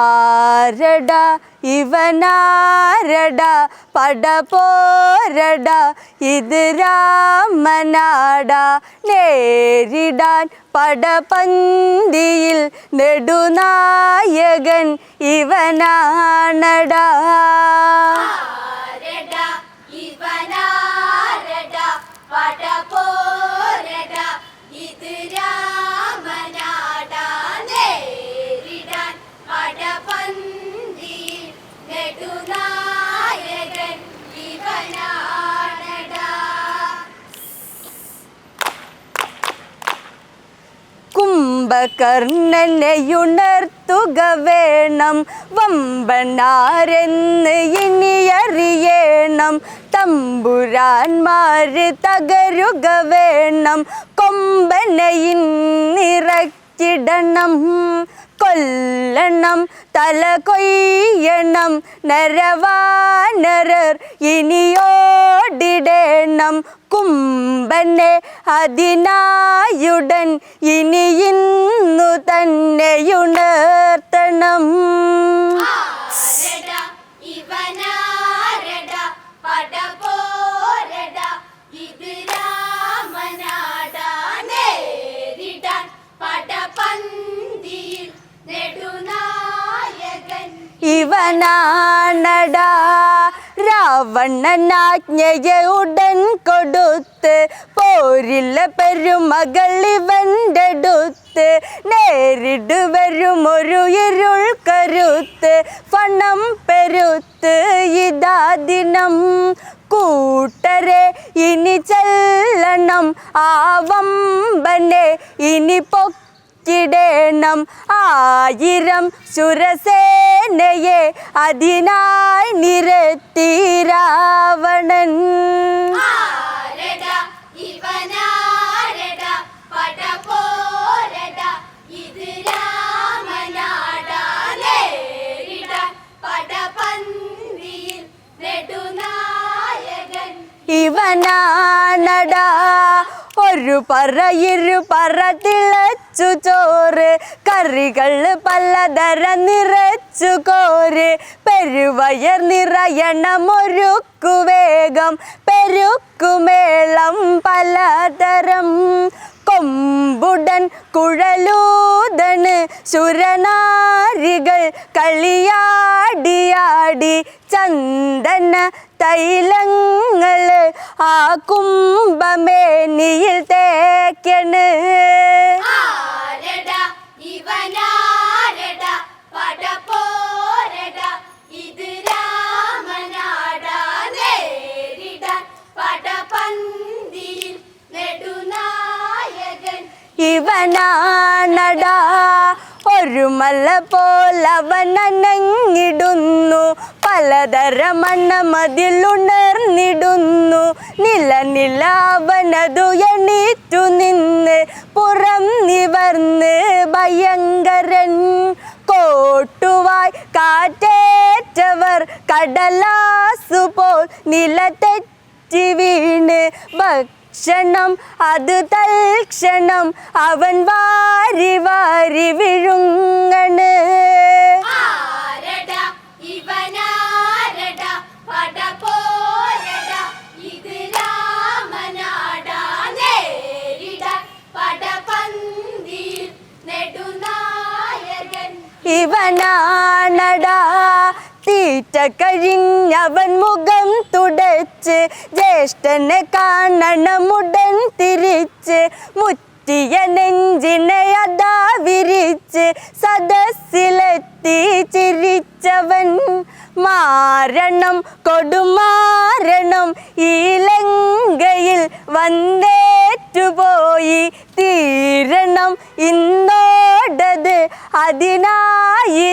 ആരടാ ഇവനാരട പട പോരട ഇത് രാമനാട. നേരിടാൻ പടപന്തിയിൽ നെടുനായകൻ ഇവനാണടാ. കുംഭകർണനെയുണർത്തുക വേണം. വമ്പനാരെന്ന് ഇനിയറിയണം. തമ്പുരാന്മാര് തകരുക വേണം. കൊമ്പനയിൻ നിറക്കിടണം കൊല്ലണം തല കൊയ്യണം നരവാനരർ ഇനിയോടിടേണം. കുംഭനെ അതിനായുടൻ ഇനി ഇന്നു തന്നെയുണർത്തണം ഇവനാണടാ രാവണനാജ്ഞയെ ഉടൻ കൊടുത്ത് പോരില്ല പെരുമകൾ ഇവന്റെ അടുത്ത് നേരിട് വരും ഒരു ഇരുൾ കരുത്ത് പണം പെരുത്ത്. ഇതാ ദിനം കൂട്ടരെ ഇനി ചെല്ലണം. ആവമ്പനെ ഇനി പൊക്കിടേണം ആയിരം സുരസേനയെ അതിനായി നിരത്തി രാവണൻ. ഇവനാണടാ ഒരു പറയിരു പറ തിളച്ചു ചോറ് കറികൾ പലതര നിറച്ചു കോര്. പെരുവയർ നിറയണം ഒരുക്കു വേഗം പെരുക്കുമേളം പലതരം. കൊമ്പുടൻ കുഴലൂതണ് സുരനാരികൾ കളിയാടിയാടി ചന്ദന തൈലങ്ങൾ ആ കുംഭമേനിയിൽ തേക്കണ്. ഇവനാണടാ. ഒരു മല പോലവനങ്ങിടുന്നു പലതര മണ്ണമതിലുണർന്നിടുന്നു നില നില അവനതു എണീറ്റു നിന്ന് പുറം നിവർന്ന് ഭയങ്കരൻ കോട്ടുവായി കാറ്റേറ്റവർ കടലാസു പോൽ നിലതെറ്റി വീണ് ഭക്ഷണം അത് തൽക്ഷണം അവൻ വാരി വാരി വിഴുങ്ങണ്. ഇവനാണടാ. തീറ്റ കഴിഞ്ഞവൻ മുഖം തുടച്ച് ജ്യേഷ്ഠനെ കാണണമുടൻ തിരിച്ച് മുറ്റിയ നെഞ്ചിനെ അതാ വിരിച്ച് സദസ്സിലെത്തി ചിരിച്ചവൻ മാരണം കൊടുമാരണം ഈ ലങ്കയിൽ വന്നേറ്റുപോയി തീരണം. ഇന്നോടത് അതിനായി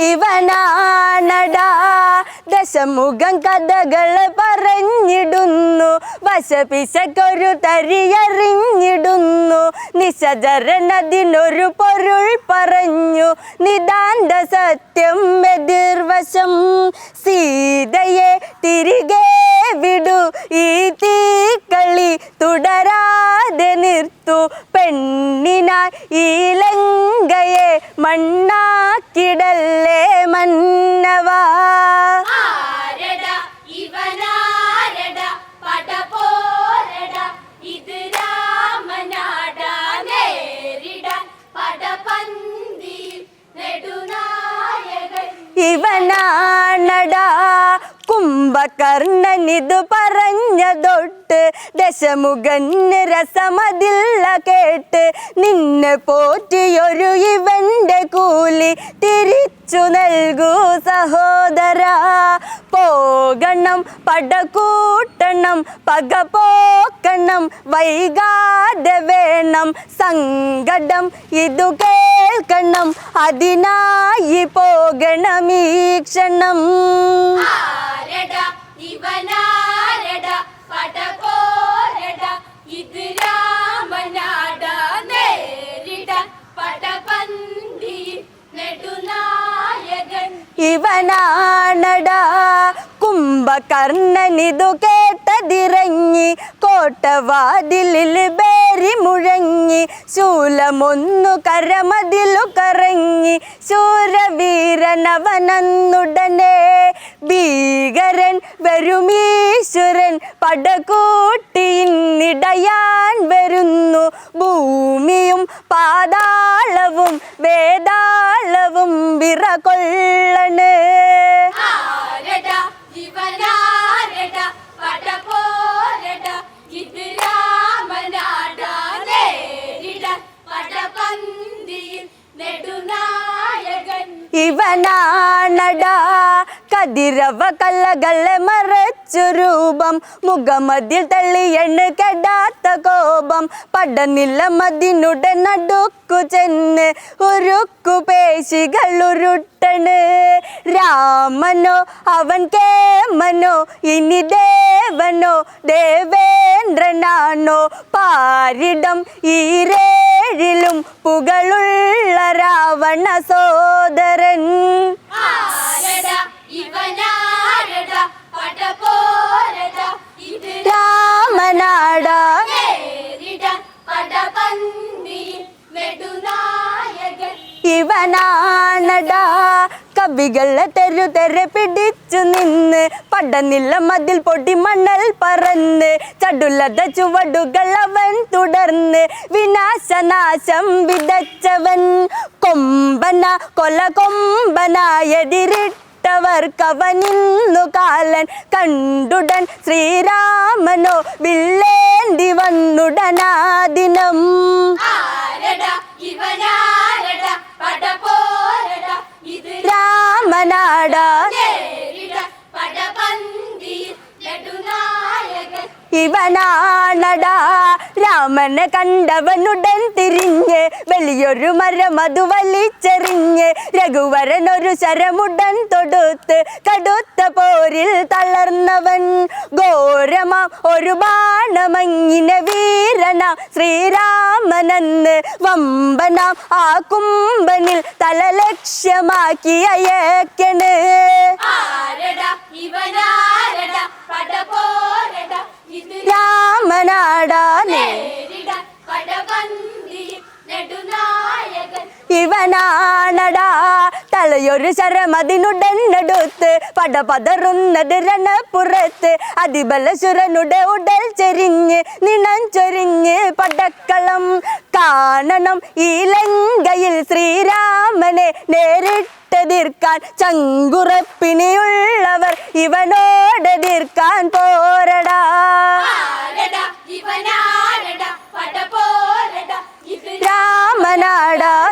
ഇവനാണടാ. ദശമുഖം കഥകൾ പറഞ്ഞിടുന്നു. വശപിശക്കൊരു തരിയറിഞ്ഞിടുന്നു നിശചരണതിനൊരു പൊരുൾ പറഞ്ഞു. നിദാന്ത സത്യം എതിർവശം സീതയെ തിരികെ വിടു. ഈ തീക്കളി തുടരാതെ നിർത്തു. പെണ്ണിനായി ഈ ഇവനാണടാ കുംഭകർണനിതു പറഞ്ഞതൊട്ട് ദശമുഖന് രസമതില്ല കേട്ട്. നിന്നെ പോറ്റിയൊരു ഇവന്റെ കൂലി തിരിച്ചു നൽകൂ സഹോദര. പോകണം പടകൂട്ടണം പക പോക്കണം വൈകാതെ വേണം സങ്കടം. ഇതു കേൾക്കണം അതിനായി പോകണം ഈ ക്ഷണം. ആരടാ ഇവനാണടാ കുംഭകർണനിതു കേട്ടതിറങ്ങി കോട്ടവാതിലിൽ ബേരി മുഴങ്ങി ശൂലമൊന്നു കരമതിലു കറങ്ങി ശൂരവീരനവനന്നുടനെ ഭീകരൻ വരുമീശ്വരൻ പടകൂട്ടിയിന്നിടയാൻ വരുന്നു. ഭൂമിയും പാതാളവും വേതാളവും വിറകൊള്ളണ്. വിറ നെടുനായകൻ. ഇവനാണടാ. കതിരവ കല്ലകളെ മറച്ചു രൂപം. മുഖമതിൽ തള്ളി എണ്ണ കെടാത്ത കോപം. പടനില മതിനുടെ നടുക്കു ചെന്ന് ഉരുക്കു പേശികൾ ഉരുട്ടണ്. രാമനോ അവൻ കേമനോ ഇനി ദേവനോ ദേവേന്ദ്രനാണോ? പാരിടം ഈരേഴിലും പുകളുള്ള രാവണ സോദരൻ. രാമനാടാ. ഇവനാണടാ. കവികളെ തെരു തെരെ പിടിച്ചു നിന്ന് പടനില്ല മതിൽ പൊടി മണൽ പറന്ന് ചടുലത ചുവടുകൾ അവൻ തുടർന്ന് വിനാശനാശം വിതച്ചവൻ കൊമ്പന കൊല കൊമ്പന എതിരിട്ടവർക്കവനിന്നു കാലൻ കണ്ടുടൻ ശ്രീരാമനോ വില്ലേന്തി വന്നുടനാദിനം. രാമനാടാ. ഇവനാണടാ. രാമനെ കണ്ടവനുടൻ തിരിഞ്ഞ് വലിയൊരു മരം അത് വലിച്ചെറിഞ്ഞ് രഘുവരൻ ഒരു ശരമുടൻ തൊടുത്ത് കടുത്ത പോരിൽ തളർന്നവൻ. ഘോരമാം ഒരു ബാണമങ്ങിനെ വീരന ശ്രീരാമനെന്ന് വമ്പനാം ആ കുമ്പനിൽ തല ലക്ഷ്യമാക്കി അയക്കണ് ഇവനാരടാ പടപോരടാ രാമനാടാ നേ നേരിടാൻ പടപന്തിയിൽ നെടുനായകൻ. ഇവനാണടാ. തലയൊരു ശരമതിനുടനെടുത്ത് പടപതറുന്നത് രണപ്പുറത്ത്. അതിബലസുരനുടെ ഉടൽ ചെരിഞ്ഞ് നിണഞ്ചൊരിഞ്ഞ് പടക്കളം കാണണം. ഈ ലങ്കയിൽ ശ്രീരാമനെ നേരിട്ടെതിർക്കാൻ ചങ്കുറപ്പിനിയുള്ളവർ നിൽക്കാൻ പോരടാ. രാമനാടാ.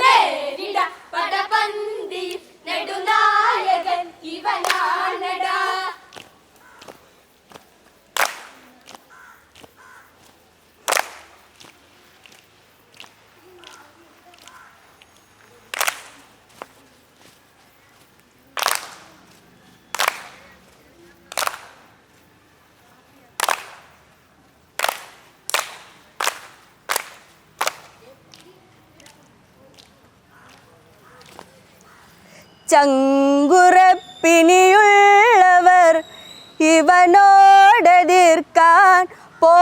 ചങ്കുറപ്പിനിയുള്ളവർ ഇവനോടെതിർക്കാൻ പോ